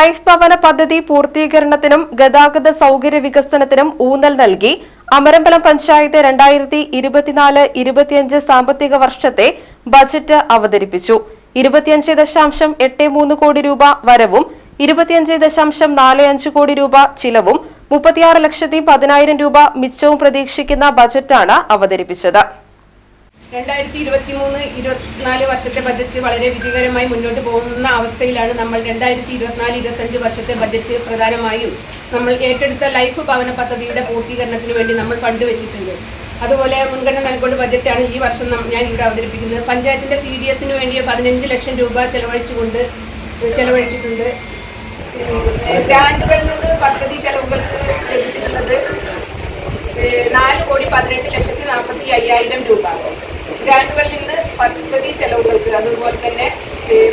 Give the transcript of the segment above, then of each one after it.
Life ഭവന പദ്ധതി പൂർത്തീകരണത്തിനും ഗതാഗത സൌകര്യ വികസനത്തിനും ഊന്നൽ നൽകി. അമരമ്പലം പഞ്ചായത്ത് രണ്ടായിരത്തി ഇരുപത്തിനാല് ഇരുപത്തിയഞ്ച് സാമ്പത്തിക വർഷത്തെ ബജറ്റ് അവതരിപ്പിച്ചു. ഇരുപത്തിയഞ്ച് ദശാംശം എട്ട് മൂന്ന് കോടി രൂപ വരവും ഇരുപത്തിയഞ്ച് ദശാംശം നാല് അഞ്ച് കോടി രൂപ ചിലവും മുപ്പത്തിയാറ് ലക്ഷത്തി പതിനായിരം രൂപ മിച്ചവും പ്രതീക്ഷിക്കുന്ന ബജറ്റാണ് അവതരിപ്പിച്ചത്. രണ്ടായിരത്തി ഇരുപത്തി മൂന്ന് ഇരുപത്തിനാല് വർഷത്തെ ബജറ്റ് വളരെ വിജയകരമായി മുന്നോട്ട് പോകുന്ന അവസ്ഥയിലാണ് നമ്മൾ രണ്ടായിരത്തി ഇരുപത്തിനാല് ഇരുപത്തഞ്ച് വർഷത്തെ ബജറ്റ് പ്രധാനമായും നമ്മൾ ഏറ്റെടുത്ത ലൈഫ് ഭവന പദ്ധതിയുടെ പൂർത്തീകരണത്തിന് വേണ്ടി നമ്മൾ ഫണ്ട് വെച്ചിട്ടുണ്ട്. അതുപോലെ മുൻഗണന നൽകൊണ്ട് ബജറ്റാണ് ഈ വർഷം ഞാൻ ഇവിടെ അവതരിപ്പിക്കുന്നത്. പഞ്ചായത്തിന്റെ സി ഡി എസിന് വേണ്ടി പതിനഞ്ച് ലക്ഷം രൂപ ചെലവഴിച്ചുകൊണ്ട് ചെലവഴിച്ചിട്ടുണ്ട്. ഗ്രാൻഡുകളിൽ നിന്ന് പദ്ധതി ചെലവുകൾക്ക് ലഭിച്ചിട്ടുള്ളത് നാല് കോടി പതിനെട്ട് ലക്ഷത്തി നാൽപ്പത്തി അയ്യായിരം രൂപ. ഗ്രാന്റുകളിൽ നിന്ന് പദ്ധതി ചെലവുകൾക്ക് അതുപോലെ തന്നെ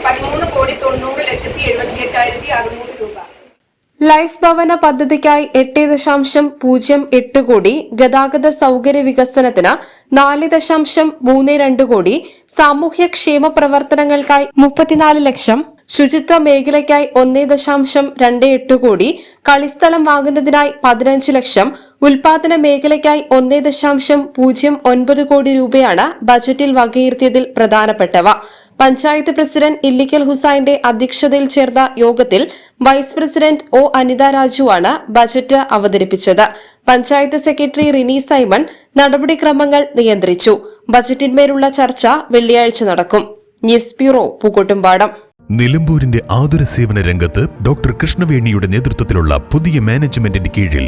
പതിമൂന്ന് കോടി തൊണ്ണൂറ് ലക്ഷത്തി എഴുപത്തി എട്ടായിരത്തി അറുന്നൂറ് രൂപ. ലൈഫ് ഭവന പദ്ധതിക്കായി എട്ട് ദശാംശം പൂജ്യം എട്ട് കോടി ഗതാഗത സൗകര്യ വികസനത്തിന് നാല് ദശാംശം മൂന്ന് രണ്ട് കോടി സാമൂഹ്യക്ഷേമ പ്രവർത്തനങ്ങൾക്കായി മുപ്പത്തിനാല് ലക്ഷം ശുചിത്വ മേഖലയ്ക്കായി ഒന്നേ ദശാംശം രണ്ട് എട്ട് കോടി കളിസ്ഥലം വാങ്ങുന്നതിനായി പതിനഞ്ച് ലക്ഷം ഉൽപാദന മേഖലയ്ക്കായി ഒന്നേ ദശാംശം പൂജ്യം ഒൻപത് കോടി രൂപയാണ് ബജറ്റിൽ വകയിരുത്തിയതിൽ പ്രധാനപ്പെട്ടവ. പഞ്ചായത്ത് പ്രസിഡന്റ് ഇല്ലിക്കൽ ഹുസൈന്റെ അധ്യക്ഷതയിൽ ചേർന്ന യോഗത്തിൽ വൈസ് പ്രസിഡന്റ് ഒ അനിത രാജുവാണ് ബജറ്റ് അവതരിപ്പിച്ചത്. പഞ്ചായത്ത് സെക്രട്ടറി റിനി സൈമൺ നടപടിക്രമങ്ങൾ നിയന്ത്രിച്ചു. ബജറ്റിന്മേലുള്ള ചർച്ച വെള്ളിയാഴ്ച നടക്കും. News bureau Pookkottumpadam. നിലമ്പൂരിന്റെ ആതുര സേവന രംഗത്ത് ഡോക്ടർ കൃഷ്ണവേണിയുടെ നേതൃത്വത്തിലുള്ള പുതിയ മാനേജ്മെന്റിന്റെ കീഴിൽ